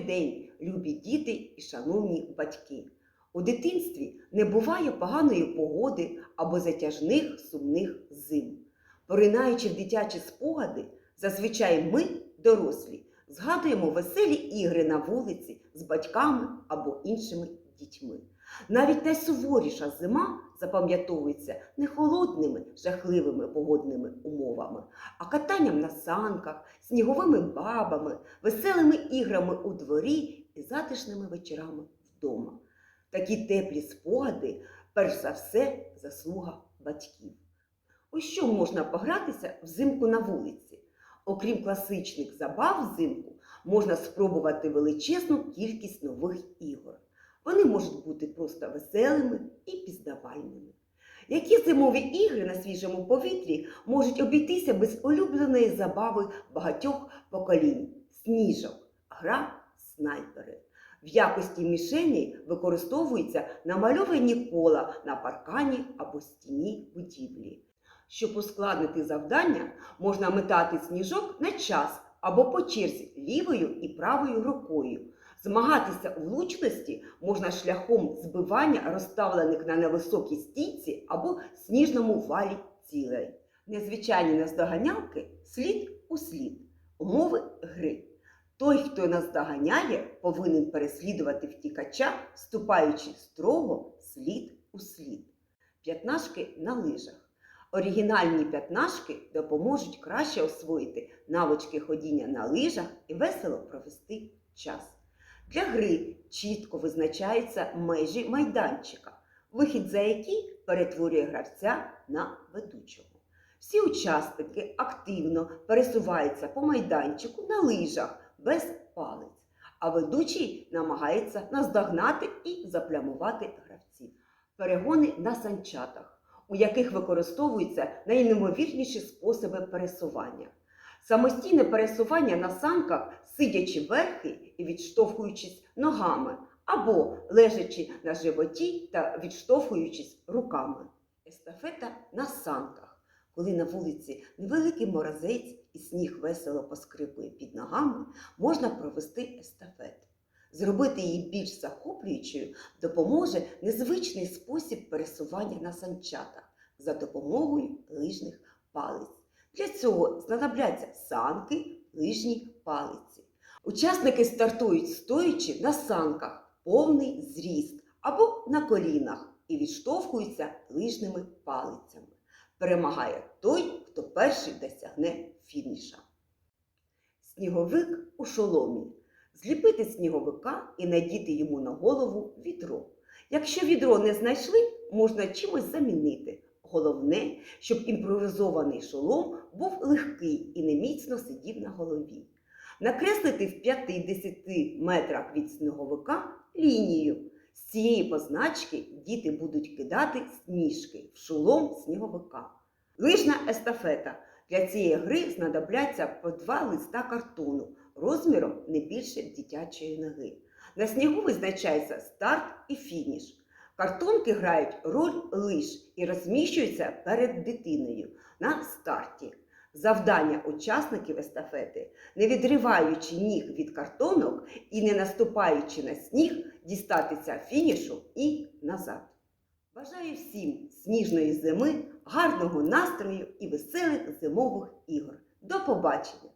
добрий день, любі діти і шановні батьки! У дитинстві не буває поганої погоди або затяжних сумних зим. Поринаючи в дитячі спогади, зазвичай ми, дорослі, згадуємо веселі ігри на вулиці з батьками або іншими дітьми. Навіть найсуворіша зима запам'ятовується не холодними, жахливими погодними умовами, а катанням на санках, сніговими бабами, веселими іграми у дворі і затишними вечорами вдома. Такі теплі спогади, перш за все, заслуга батьків. У що можна погратися взимку на вулиці? Окрім класичних забав взимку, можна спробувати величезну кількість нових ігор. Вони можуть бути просто веселими і пізнавальними. Які зимові ігри на свіжому повітрі можуть обійтися без улюбленої забави багатьох поколінь сніжок, гра снайпери. В якості мішені використовуються намальовані кола на паркані або стіні будівлі. Щоб ускладнити завдання, можна метати сніжок на час або по черзі лівою і правою рукою. Змагатися у влучності можна шляхом збивання розставлених на невисокій стійці або сніжному валі цілей. Незвичайні наздоганялки слід у слід. Умови гри. Той, хто наздоганяє, повинен переслідувати втікача, ступаючи строго слід у слід. П'ятнашки на лижах. Оригінальні п'ятнашки допоможуть краще освоїти навички ходіння на лижах і весело провести час. Для гри чітко визначаються межі майданчика, вихід за який перетворює гравця на ведучого. Всі учасники активно пересуваються по майданчику на лижах без палець, а ведучий намагається наздогнати і заплямувати гравців. Перегони на санчатах у яких використовуються найнеймовірніші способи пересування. Самостійне пересування на санках, сидячи верхи і відштовхуючись ногами, або лежачи на животі та відштовхуючись руками. Естафета на санках, коли на вулиці невеликий морозець і сніг весело поскрипує під ногами, можна провести естафету. Зробити її більш захоплюючою допоможе незвичний спосіб пересування на санчатах за допомогою лижних палиць. Для цього знадобляться санки, лижні палиці. Учасники стартують стоячи на санках, повний зріст або на колінах і відштовхуються лижними палицями. Перемагає той, хто перший досягне фініша. Сніговик у шоломі. Зліпити сніговика і надіти йому на голову відро. Якщо відро не знайшли, можна чимось замінити. Головне, щоб імпровізований шолом був легкий і неміцно сидів на голові. Накреслити в 5-10 метрах від сніговика лінію. З цієї позначки діти будуть кидати сніжки в шолом сніговика. Лижна естафета. Для цієї гри знадобляться по два листа картону розміром не більше дитячої ноги. На снігу визначається старт і фініш. Картонки грають роль лиж і розміщуються перед дитиною на старті. Завдання учасників естафети, не відриваючи ніг від картонок і не наступаючи на сніг, дістатися фінішу і назад. Бажаю всім сніжної зими, гарного настрою і веселих зимових ігор. До побачення!